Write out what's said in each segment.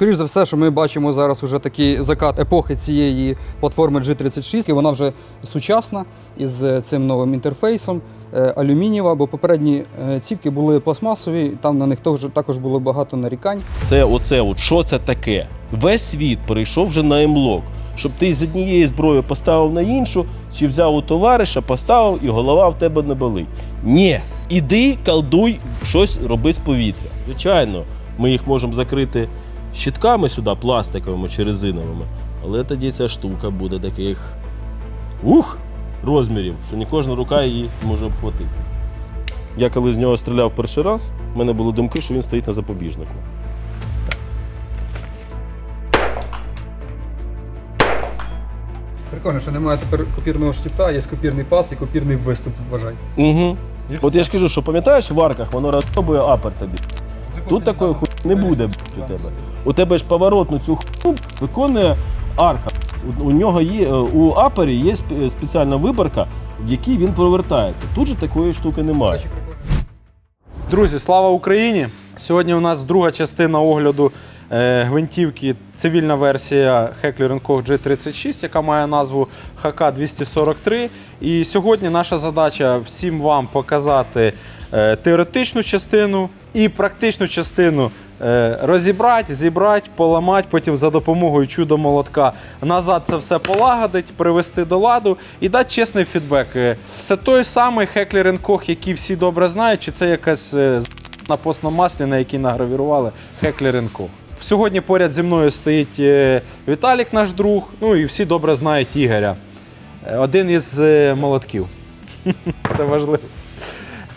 Скоріше за все, що ми бачимо зараз уже такий закат епохи цієї платформи G36, і вона вже сучасна із е, цим новим інтерфейсом. е, Алюмінієва, бо попередні е, цівки були пластмасові, там на них також, було багато нарікань. Це оце, от що це таке? Весь світ перейшов вже на емлок. Щоб ти з однієї зброї поставив на іншу, чи взяв у товариша, поставив і голова в тебе не болить. Ні, іди, колдуй, щось роби з повітря. Звичайно, ми їх можемо закрити щитками сюди, пластиковими чи резиновими, але тоді ця штука буде таких ух, розмірів, що не кожна рука її може обхватити. Я коли з нього стріляв перший раз, в мене були думки, що він стоїть на запобіжнику. Прикольно, що немає тепер копірного штифта, є копірний пас і копірний виступ, вважай. Угу. От я ж кажу, що пам'ятаєш в арках, воно розробує апер тобі. Тут такої хуй не буде у тебе. У тебе ж поворотну цю хуйню виконує арка. У, нього є е, у апері є спеціальна виборка, в якій він провертається. Тут же такої штуки немає. Друзі, слава Україні! Сьогодні у нас друга частина огляду е, гвинтівки, цивільна версія Heckler Koch G36, яка має назву HK243. І сьогодні наша задача всім вам показати е, теоретичну частину і практичну частину. Е, Розібрати, зібрати, поламати, потім за допомогою чудо-молотка назад це все полагодить, привести до ладу і дати чесний фідбек. Е, Це той самий Heckler Koch, який всі добре знають, чи це якась е, на постному маслі, на якій награвірували Heckler Koch. Сьогодні поряд зі мною стоїть Віталік, наш друг, ну і всі добре знають Ігоря. Один із молотків. Це важливо.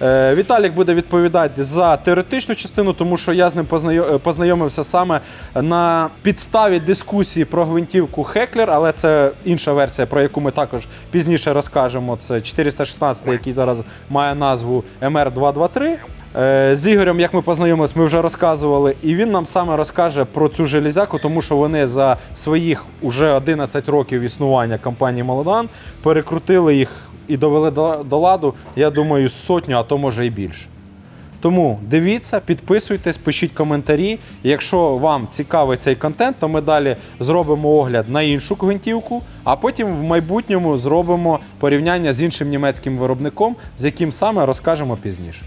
Е, Віталік буде відповідати за теоретичну частину, тому що я з ним е, познайомився саме на підставі дискусії про гвинтівку Heckler, але це інша версія, про яку ми також пізніше розкажемо. Це 416, який зараз має назву MR223. Е, З Ігорем, як ми познайомились, ми вже розказували, і він нам саме розкаже про цю железяку, тому що вони за своїх уже 11 років існування компанії Молодан перекрутили їх і довели до, до ладу, я думаю, сотню, а то може і більше. Тому дивіться, підписуйтесь, пишіть коментарі. Якщо вам цікавий цей контент, то ми далі зробимо огляд на іншу гвинтівку, а потім в майбутньому зробимо порівняння з іншим німецьким виробником, з яким саме розкажемо пізніше.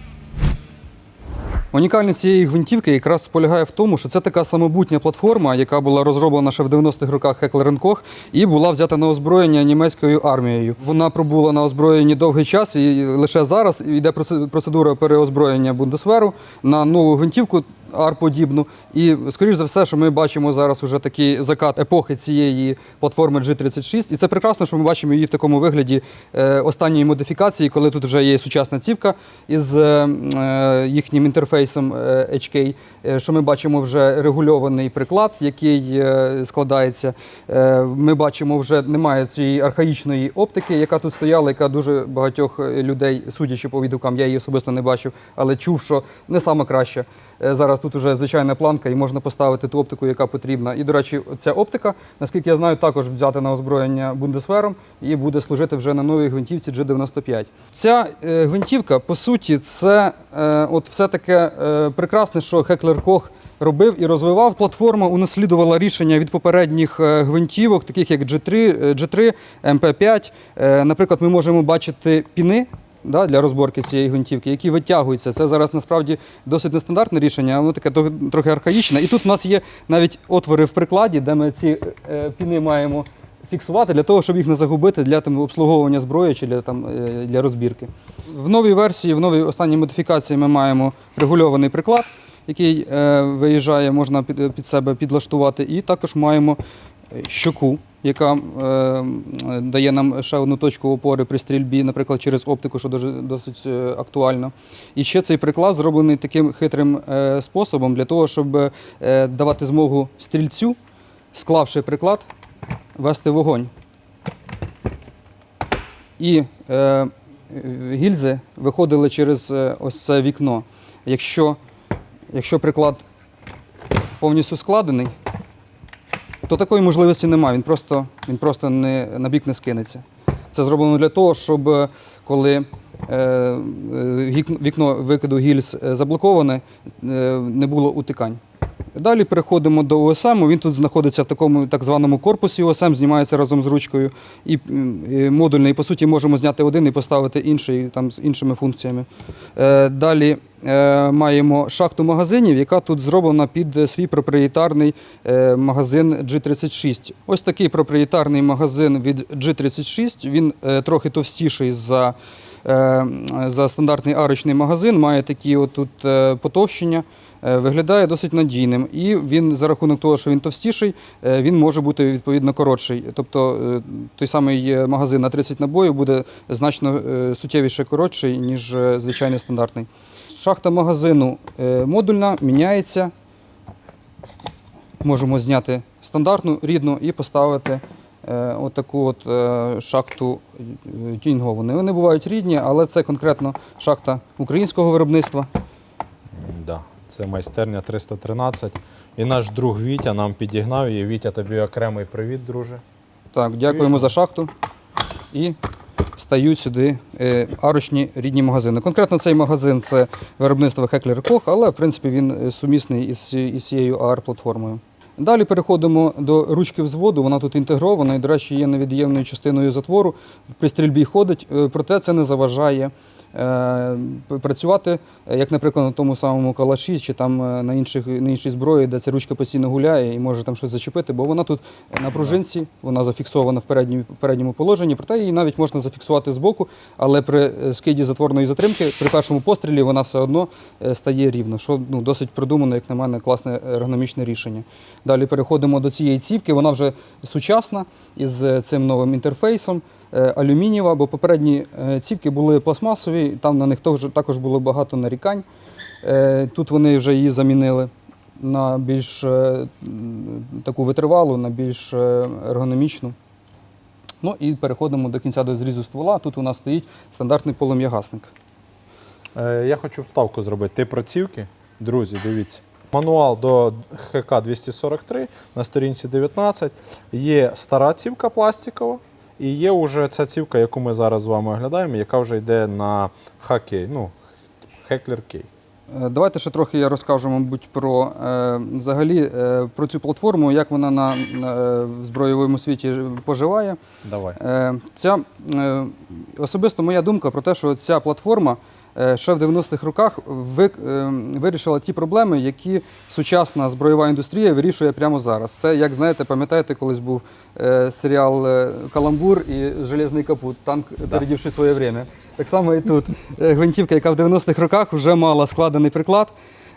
Унікальність цієї гвинтівки якраз полягає в тому, що це така самобутня платформа, яка була розроблена ще в 90-х роках Koch і була взята на озброєння німецькою армією. Вона пробула на озброєнні довгий час, і лише зараз йде проце- процедура переозброєння Бундесверу на нову гвинтівку. Арподібну. І, скоріш за все, що ми бачимо зараз уже такий закат епохи цієї платформи G36. І це прекрасно, що ми бачимо її в такому вигляді е, останньої модифікації, коли тут вже є сучасна цівка із е, е, їхнім інтерфейсом HK, що ми бачимо вже регульований приклад, який складається. Ми бачимо, вже немає цієї архаїчної оптики, яка тут стояла, яка дуже багатьох людей, судячи по відгукам, я її особисто не бачив, але чув, що не саме краще. Е, Зараз тут вже звичайна планка, і можна поставити ту оптику, яка потрібна. І, до речі, ця оптика, наскільки я знаю, також взята на озброєння Бундесвером і буде служити вже на новій гвинтівці G95. Ця е, гвинтівка, по суті, це е, от все таке прекрасне, що Heckler Koch робив і розвивав. Платформа унаслідувала рішення від попередніх гвинтівок, таких як G3, е, G3 MP5. Е, Наприклад, ми можемо бачити піни да, для розборки цієї гвинтівки, які витягуються. Це зараз насправді досить нестандартне рішення, воно таке трохи архаїчне. І тут у нас є навіть отвори в прикладі, де ми ці е, піни маємо фіксувати для того, щоб їх не загубити для там, обслуговування зброї чи для, там, е, для розбірки. В новій версії, в новій останній модифікації ми маємо регульований приклад, який е, виїжджає, можна під, під себе підлаштувати, і також маємо щоку, яка е, дає нам ще одну точку опори при стрільбі, наприклад, через оптику, що дуже досить е, актуально. І ще цей приклад зроблений таким хитрим е, способом для того, щоб е, давати змогу стрільцю, склавши приклад, вести вогонь. І е, гільзи виходили через е, ось це вікно. Якщо, якщо приклад повністю складений, то такої можливості немає. Він просто, він просто не, на бік не скинеться. Це зроблено для того, щоб е, коли е, е, вік- вікно викиду гільз заблоковане, не було утикань. Далі переходимо до ОСМ. Він тут знаходиться в такому так званому корпусі ОСМ, знімається разом з ручкою і, модульний. По суті, можемо зняти один і поставити інший там з іншими функціями. Е, Далі е, маємо шахту магазинів, яка тут зроблена під е, свій проприєтарний магазин G36. Ось такий проприєтарний магазин від G36. Він трохи товстіший за, за стандартний арочний магазин, має такі отут потовщення. Е, Виглядає досить надійним, і він за рахунок того, що він товстіший, е, він може бути відповідно коротший. Тобто е, той самий магазин на 30 набоїв буде значно суттєвіше коротший, ніж звичайний стандартний. Шахта магазину модульна, міняється. Можемо зняти стандартну рідну і поставити отаку от шахту тюнінговану. Вони бувають рідні, але це конкретно шахта українського виробництва. Це майстерня 313. І наш друг Вітя нам підігнав її. Вітя, тобі окремий привіт, друже. Так, дякуємо за шахту. І стають сюди е, арочні рідні магазини. Конкретно цей магазин це виробництво Heckler Koch, але в принципі він е, сумісний із, із цією AR-платформою. Далі переходимо до ручки взводу. Вона тут інтегрована і, до речі, є невід'ємною частиною затвору. При стрільбі ходить, е, проте це не заважає працювати, е, як, наприклад, на тому самому калаші чи там е, на, інших, на іншій зброї, де ця ручка постійно гуляє і може там щось зачепити, бо вона тут на пружинці, вона зафіксована в передньому, передньому положенні, проте її навіть можна зафіксувати збоку, але при е, скиді затворної затримки, при першому пострілі вона все одно стає рівно, що ну, досить продумано, як на мене, класне ергономічне рішення. Далі переходимо до цієї цівки, вона вже сучасна із цим новим інтерфейсом. Е, Алюмінієва, бо попередні е, цівки були пластмасові, там на них також- було багато нарікань. Е, Тут вони вже її замінили на більш таку витривалу, на більш ергономічну. Ну і переходимо до кінця до зрізу ствола. Тут у нас стоїть стандартний полум'ягасник. Я хочу вставку зробити. Ти про цівки? Друзі, дивіться. Мануал до ХК 243 на сторінці 19. Є стара цівка пластикова, і є вже ця цівка, яку ми зараз з вами оглядаємо, яка вже йде на хакей, ну, Heckler K. Е, Давайте ще трохи я розкажу, мабуть, про е, взагалі е, про цю платформу, як вона на, в збройовому світі поживає. Давай. Ця особисто моя думка про те, що ця платформа ще в 90-х роках е, вирішила ті проблеми, які сучасна збройова індустрія вирішує прямо зараз. Це, як знаєте, пам'ятаєте, колись був е, серіал е, Каламбур і Железний капут, танк, передівши своє время. Так само і тут. Е, Гвинтівка, яка в 90-х роках вже мала складений приклад.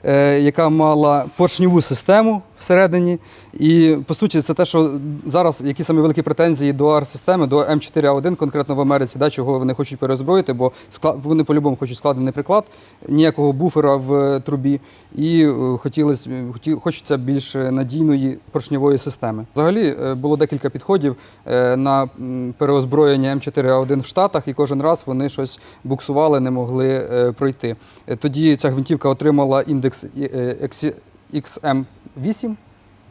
е, Яка мала поршньову систему всередині, і по суті, це те, що зараз які саме великі претензії до АР-системи, до М4А1, конкретно в Америці, да, чого вони хочуть перезброїти, бо склад, вони по-любому хочуть складений приклад, ніякого буфера в е, трубі, і е, хотілось, хоті, хочеться більш надійної поршньової системи. Взагалі е, було декілька підходів е, на переозброєння М4А1 в Штатах, і кожен раз вони щось буксували, не могли е, пройти. Е, Тоді ця гвинтівка отримала індекс е, XM8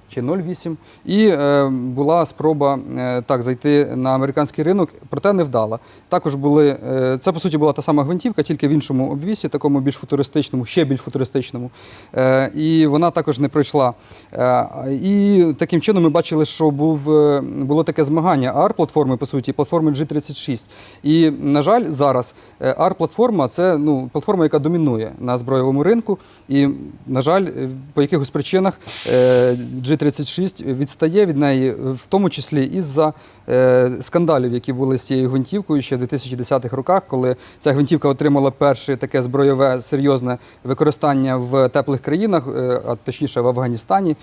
чи 0,8. І е, була спроба е, так зайти на американський ринок, проте не вдала. Також були е, це по суті була та сама гвинтівка, тільки в іншому обвісі, такому більш футуристичному, ще більш футуристичному. Е, і вона також не пройшла. Е, і таким чином ми бачили, що був е, було таке змагання ar платформи по суті, платформи G36. І на жаль, зараз е, ar платформа це ну платформа, яка домінує на зброєвому ринку. І на жаль, е, по якихось причинах е, G36 Т-36 відстає від неї, е, в тому числі із за е, скандалів, які були з цією гвинтівкою ще в 2010-х роках, коли ця гвинтівка отримала перше таке збройове серйозне використання в теплих країнах, е, а точніше в Афганістані.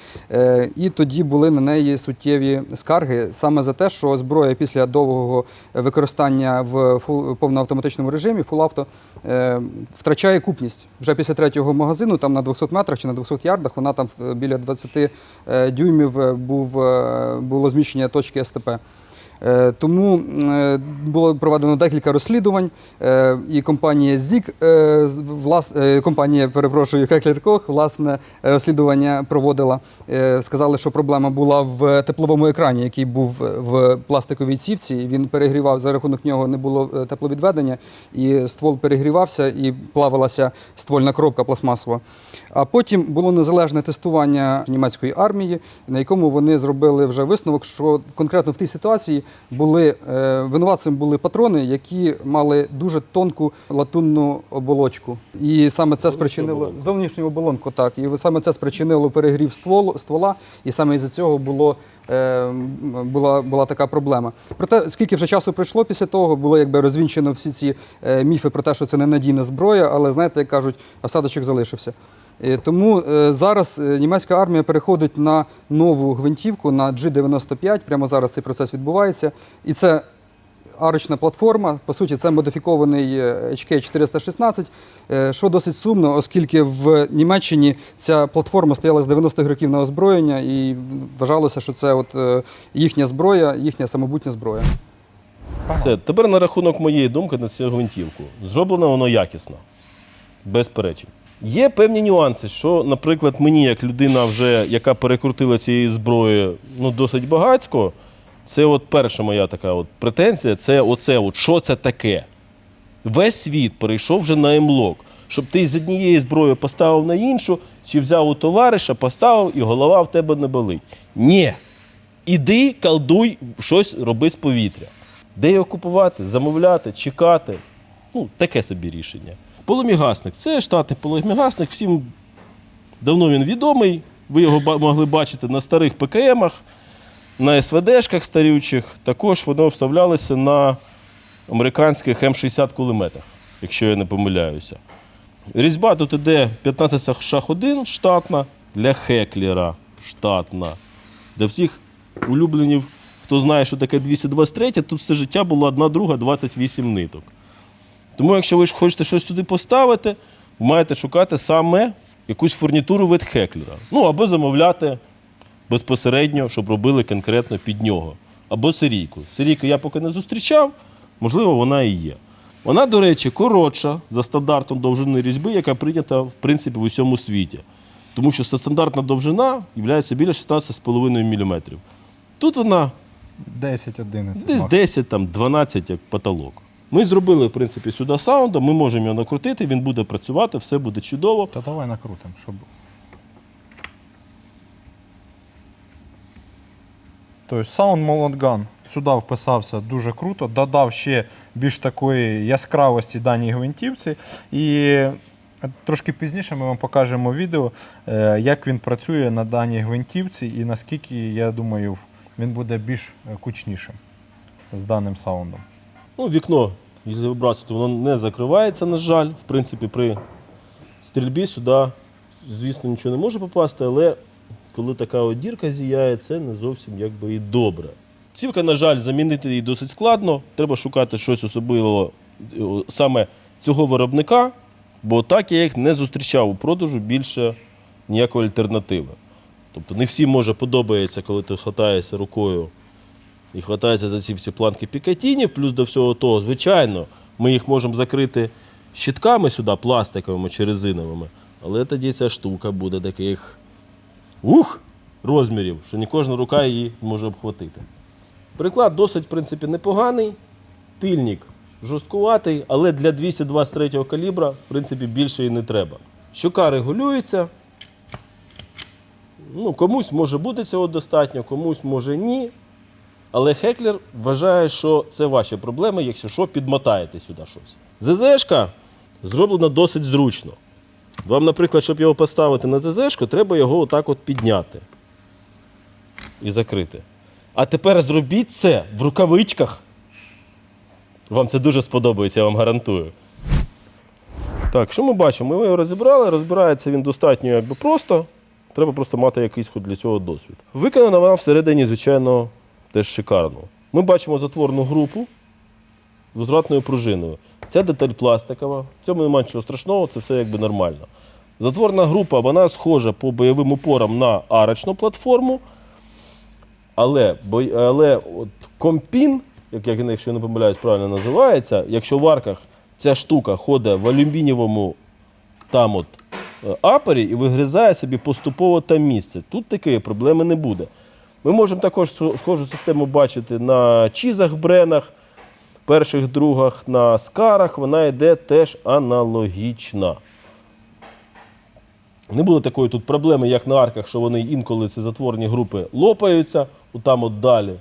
І тоді були на неї суттєві скарги саме за те, що зброя після довгого використання в повноавтоматичному режимі фулавто втрачає купність. Вже після третього магазину, там на 200 метрах чи на 200 ярдах, вона там е, біля 20 е, дюймів е, був, е, було зміщення точки СТП. Е, Тому е, було проведено декілька розслідувань, е, і компанія ЗІК, е, з- влас- е, компанія, перепрошую, Кох, власне, розслідування проводила. Сказали, що проблема була в тепловому екрані, який був в пластиковій цівці. Він перегрівав, за рахунок нього не було тепловідведення, і ствол перегрівався і плавилася ствольна коробка пластмасова. А потім було незалежне тестування німецької армії, на якому вони зробили вже висновок, що конкретно в тій ситуації були е, винуватцем були патрони, які мали дуже тонку латунну оболочку. І саме це спричинило зовнішню оболонку, так. І саме це спричинило перегрів стволу, ствола, і саме із-за цього було. е, Була, була така проблема. Проте, скільки вже часу пройшло після того, було якби розвінчено всі ці е, міфи про те, що це ненадійна зброя, але знаєте, як кажуть, осадочок залишився. Е, Тому е, зараз е, німецька армія переходить на нову гвинтівку на G95. Прямо зараз цей процес відбувається. І це арочна платформа. По суті, це модифікований е, HK416, е, що досить сумно, оскільки в Німеччині ця платформа стояла з 90-х років на озброєння, і вважалося, що це от їхня зброя, їхня самобутня зброя. Все, тепер на рахунок моєї думки на цю гвинтівку. Зроблено воно якісно, без перечень. Є певні нюанси, що, наприклад, мені, як людина, вже, яка перекрутила цієї зброї ну, досить багатько, це от перша моя така от претензія, це оце, от, що це таке. Весь світ перейшов вже на емлок, щоб ти з однієї зброї поставив на іншу, чи взяв у товариша, поставив і голова в тебе не болить. Ні. Іди, колдуй, щось роби з повітря. Де його купувати, замовляти, чекати. Ну, таке собі рішення. Полумігасник це штатний полумігасник, всім давно він відомий. Ви його могли бачити на старих ПКМах, на СВДшках старючих. Також воно вставлялося на американських М60 кулеметах, якщо я не помиляюся. Різьба тут іде 15 шах 1 штатна для Хеклера штатна. Для всіх улюбленів, хто знає, що таке 223, тут все життя було одна друга 28 ниток. Тому, якщо ви ж хочете щось туди поставити, ви маєте шукати саме якусь фурнітуру від Хеклера. Ну, або замовляти безпосередньо, щоб робили конкретно під нього. Або серійку. Серійку я поки не зустрічав, можливо, вона і є. Вона, до речі, коротша за стандартом довжини різьби, яка прийнята в принципі в усьому світі. Тому що стандартна довжина є біля 16,5 мм. Тут вона 10-11. Десь 10-12 як потолок. Ми зробили, в принципі, сюди саундом, ми можемо його накрутити, він буде працювати, все буде чудово. Та давай накрутимо, щоб. Тобто Sound Molot Gun сюди вписався дуже круто, додав ще більш такої яскравості даній гвинтівці. І трошки пізніше ми вам покажемо відео, е, як він працює на даній гвинтівці і наскільки, я думаю, він буде більш е, кучнішим з даним саундом. Ну, вікно, якщо вибратися, то воно не закривається, на жаль. В принципі, при стрільбі сюди, звісно, нічого не може попасти, але коли така от дірка зіяє, це не зовсім якби і добре. Цівка, на жаль, замінити її досить складно. Треба шукати щось особливого е, саме цього виробника, бо так я їх не зустрічав у продажу більше ніякої альтернативи. Тобто не всім може подобається, коли ти хватаєшся рукою і хватається за ці всі планки Пікатіні, плюс до всього того, звичайно, ми їх можемо закрити щитками сюди, пластиковими чи резиновими, але тоді ця штука буде таких ух, розмірів, що не кожна рука її зможе обхватити. Приклад досить, в принципі, непоганий. Тильник жорсткуватий, але для 223 калібра, в принципі, більше і не треба. Щока регулюється. Ну, комусь може бути цього достатньо, комусь може ні. Але Хеклер вважає, що це ваші проблеми, якщо що, підмотаєте сюди щось. ЗЗшка зроблена досить зручно. Вам, наприклад, щоб його поставити на ЗЗшку, треба його отак от підняти і закрити. А тепер зробіть це в рукавичках. Вам це дуже сподобається, я вам гарантую. Так, що ми бачимо? Ми його розібрали, розбирається він достатньо якби просто. Треба просто мати якийсь хоч для цього досвід. Виконана вона всередині, звичайно, теж шикарно. Ми бачимо затворну групу з возвратною пружиною. Ця деталь пластикова, в цьому немає нічого страшного, це все якби нормально. Затворна група вона схожа по бойовим упорам на арочну платформу. Але, але от компін, як, як якщо я не помиляюсь, правильно називається, якщо в арках ця штука ходить в алюмінієвому там от е, апері і вигризає собі поступово там місце. Тут такої проблеми не буде. Ми можемо також схожу систему бачити на чізах, бренах, перших другах, на скарах. Вона йде теж аналогічна. Не було такої тут проблеми, як на арках, що вони інколи ці затворні групи лопаються, отам от далі.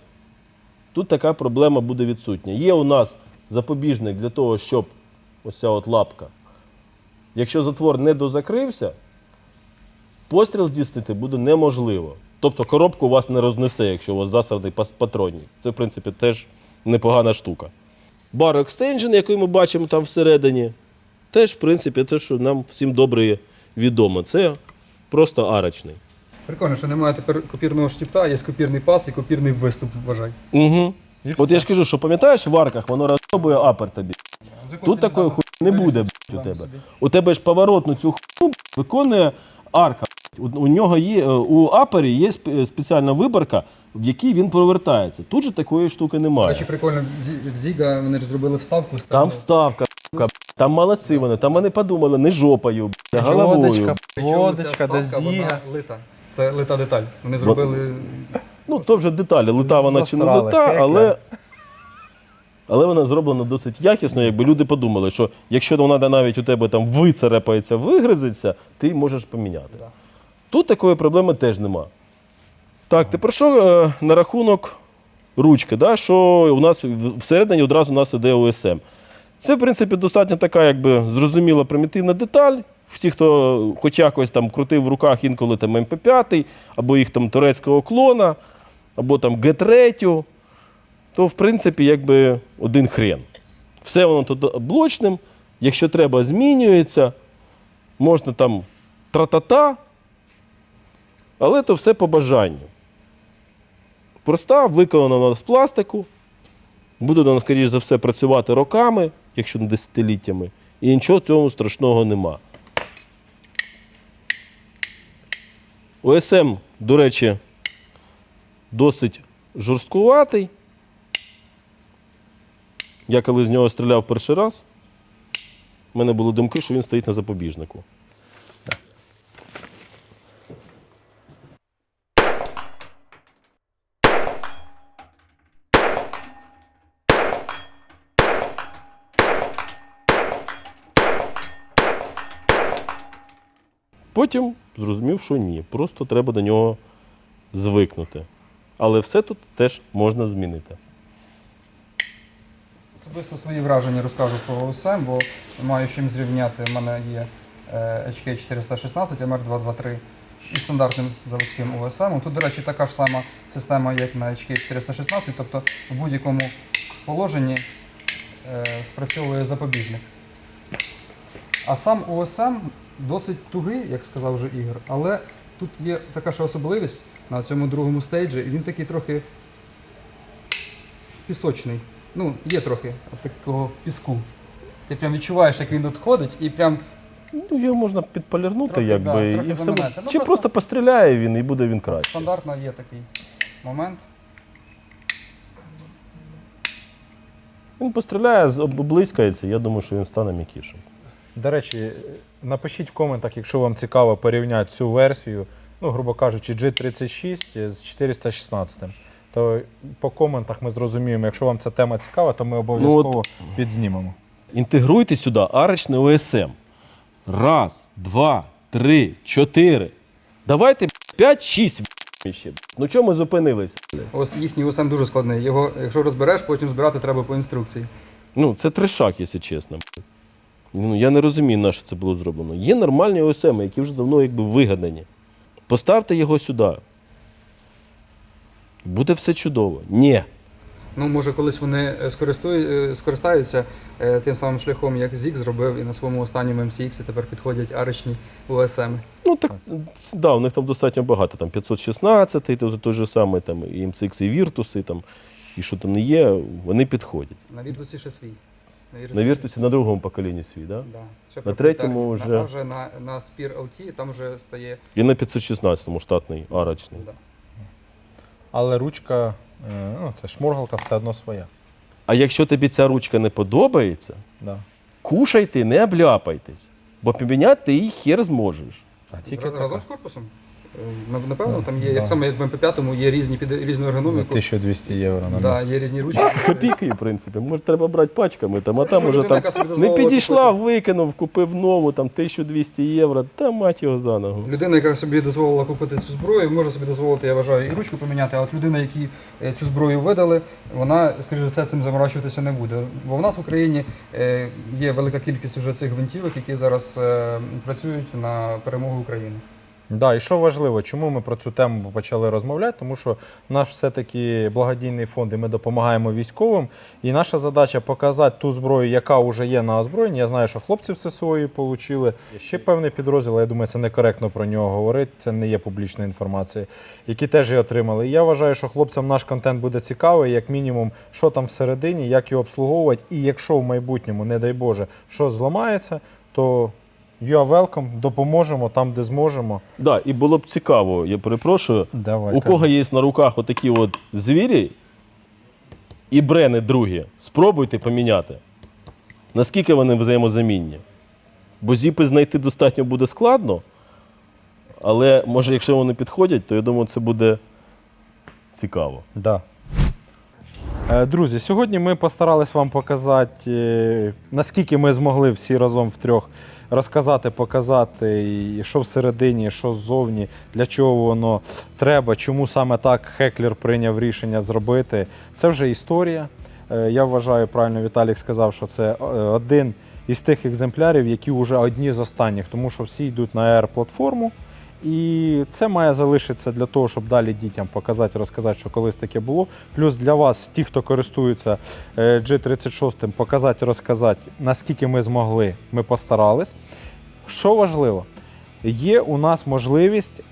Тут така проблема буде відсутня. Є у нас запобіжник для того, щоб ось ця от лапка. Якщо затвор не дозакрився, постріл здійснити буде неможливо. Тобто коробку у вас не рознесе, якщо у вас засадний пас- патронник. Це, в принципі, теж непогана штука. Бар екстенжен, який ми бачимо там всередині, теж, в принципі, те, що нам всім добре відомо. Це просто арочний. Прикольно, що немає тепер копірного штифта, є копірний пас і копірний виступ, вважай. Угу. І От все. я ж кажу, що пам'ятаєш в арках, воно розробує апер тобі. Тут такої хуйні не буде б**, у тебе. У тебе ж поворотну цю хуйню виконує арка. У, у нього є е, у апері є спеціальна виборка, в якій він повертається. Тут же такої штуки немає. речі, прикольно, в Зіга вони ж зробили вставку. Там вставка, там молодці вони, там вони подумали не жопою, б**, а головою. Водочка, до зіга. лита. Це лита деталь. Вони зробили. Ну, то вже деталі. Лита вона чи не лита, але, але вона зроблена досить якісно, якби люди подумали, що якщо вона навіть у тебе там вицарапається, вигризеться, ти можеш поміняти. Тут такої проблеми теж нема. Так, тепер що е, на рахунок ручки, да, що у нас всередині одразу у нас іде ОСМ. Це, в принципі, достатньо така, якби зрозуміла примітивна деталь. Всі, хто хоч якось там крутив в руках інколи там МП5, або їх там турецького клона, або там Г3, то в принципі якби один хрен. Все воно тут блочним. Якщо треба, змінюється. Можна там тра-та-та, але то все по бажанню. Проста, виконана вона з пластику. Буде вона, скоріш за все, працювати роками, якщо не десятиліттями. І нічого цього страшного нема. ОСМ, до речі, досить жорсткуватий. Я коли з нього стріляв перший раз, в мене були думки, що він стоїть на запобіжнику. Потім зрозумів, що ні. Просто треба до нього звикнути. Але все тут теж можна змінити. Особисто свої враження розкажу про ОСМ, бо маю чим зрівняти. У мене є е, HK 416, MR223 і стандартним заводським ОСМ. Тут, до речі, така ж сама система, як на HK 416, тобто в будь-якому положенні е, спрацьовує запобіжник. А сам ОСМ досить тугий, як сказав вже Ігор, але тут є така ж особливість на цьому другому стейджі, і він такий трохи пісочний. Ну, є трохи такого піску. Ти прям відчуваєш, як він от ходить, і прям Ну, його можна підполірнути, Трохи, якби, да, трохи і все. заминеться. Ну, Чи просто- просто постріляє він і буде він краще. стандартно є такий момент. Він постріляє, з- облискається, я думаю, що він стане м'якішим. До речі, напишіть в коментах, якщо вам цікаво порівняти цю версію, ну, грубо кажучи, G36 з 416. То по коментах ми зрозуміємо, якщо вам ця тема цікава, то ми обов'язково підзнімемо. Інтегруйте сюди арочний ОСМ. Раз, два, три, чотири. Давайте 5-6 ще. Ну чому ми зупинились? Ось їхній ОСМ дуже складний. Його, якщо розбереш, потім збирати треба по інструкції. Ну, це трешак, якщо чесно. Ну, я не розумію, на що це було зроблено. Є нормальні ОСМ, які вже давно якби вигадані. Поставте його сюди. Буде все чудово. Ні. Ну, може, колись вони е, е, скористаються е, тим самим шляхом, як Зік зробив, і на своєму останньому MCX тепер підходять арочні ОСМ. Ну так да, у них там достатньо багато. Там 516, той, той же самий, там, і MCX, і Virtus, і, там, і що там не є, вони підходять. На відгуці ще свій. На На другому поколінні свій, да? Да. Ще На третьому вже- А вже на, на Spear LT там вже стає. І на 516-му штатний арочний. Да. але ручка, е, ну, це шморгалка все одно своя. А якщо тобі ця ручка не подобається, Да. кушайте, не обляпайтесь. Бо поміняти ти її хер зможеш. А тільки Разом така. з корпусом? Напевно, там є, як саме як в МП5 є різні під різну ергономіку. 1200 євро на Да, є різні ручки. Копійки, в принципі. Може, треба брати пачками, там, а там Ну, уже там не підійшла, викинув, купив нову, там 1200 євро, та мать його за ногу. Людина, яка собі дозволила купити цю зброю, може собі дозволити, я вважаю, і ручку поміняти. А от людина, які е, цю зброю видали, вона, за все, цим заморачуватися не буде. Бо в нас в Україні е, є велика кількість вже цих гвинтівок, які зараз е, працюють на перемогу України. Да, і що важливо, чому ми про цю тему почали розмовляти? Тому що наш все-таки благодійний фонд, і ми допомагаємо військовим. І наша задача показати ту зброю, яка вже є на озброєнні. Я знаю, що хлопці в ССО її отримали. Ще певний підрозділ, я думаю, це некоректно про нього говорити. Це не є публічна інформація, які теж її отримали. І я вважаю, що хлопцям наш контент буде цікавий, як мінімум, що там всередині, як його обслуговувати. І якщо в майбутньому, не дай Боже, щось зламається, то you are welcome, допоможемо там, де зможемо. Да, і було б цікаво, я перепрошую, Давай, у кого є на руках отакі от звірі і брени другі, спробуйте поміняти. Наскільки вони взаємозамінні? Бо зіпи знайти достатньо буде складно, але може, якщо вони підходять, то я думаю, це буде цікаво. Да. Е, Друзі, сьогодні ми постарались вам показати, е, наскільки ми змогли всі разом втрьох розказати, показати, і що всередині, що ззовні, для чого воно треба, чому саме так Хеклер прийняв рішення зробити. Це вже історія. Е, Я вважаю, правильно Віталік сказав, що це е, один із тих екземплярів, які вже одні з останніх, тому що всі йдуть на AR-платформу. І це має залишитися для того, щоб далі дітям показати, розказати, що колись таке було. Плюс для вас, ті, хто користується е, G36, показати, розказати, наскільки ми змогли, ми постарались. Що важливо, є у нас можливість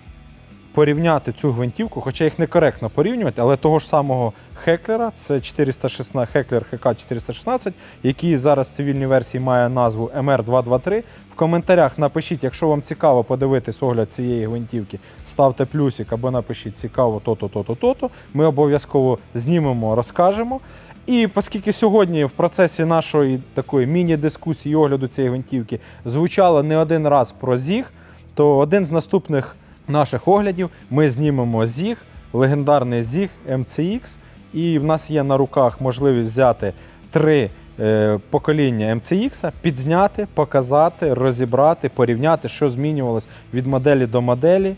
порівняти цю гвинтівку, хоча їх некоректно порівнювати, але того ж самого Хеклера, це 416, Хеклер ХК 416, який зараз в цивільній версії має назву MR223. В коментарях напишіть, якщо вам цікаво подивитись огляд цієї гвинтівки, ставте плюсик або напишіть цікаво то-то, то-то, то-то. Ми обов'язково знімемо, розкажемо. І оскільки сьогодні в процесі нашої такої міні-дискусії огляду цієї гвинтівки звучало не один раз про ЗІГ, то один з наступних наших оглядів ми знімемо ЗІГ, легендарний ЗІГ MCX. І в нас є на руках можливість взяти три е, покоління MCX, підзняти, показати, розібрати, порівняти, що змінювалось від моделі до моделі.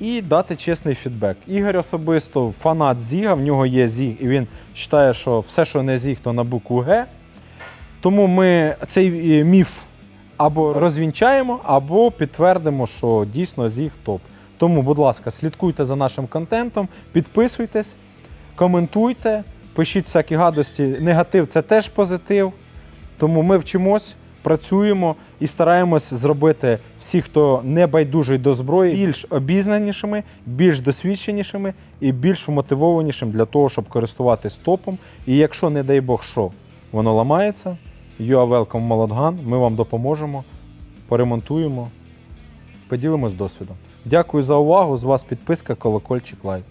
І дати чесний фідбек. Ігор особисто фанат Зіга, в нього є Зіг, і він вважає, що все, що не Зіг, то на букву Г. Тому ми цей е, міф або розвінчаємо, або підтвердимо, що дійсно Зіг топ. Тому, будь ласка, слідкуйте за нашим контентом, підписуйтесь, коментуйте, пишіть всякі гадості. Негатив це теж позитив. Тому ми вчимось, працюємо і стараємось зробити всіх, хто не байдужий до зброї, більш обізнанішими, більш досвідченішими і більш вмотивованішим для того, щоб користуватись топом. І якщо, не дай Бог, що воно ламається, you are welcome, Молодган, ми вам допоможемо, поремонтуємо, поділимось досвідом. Дякую за увагу. З вас підписка, колокольчик, лайк.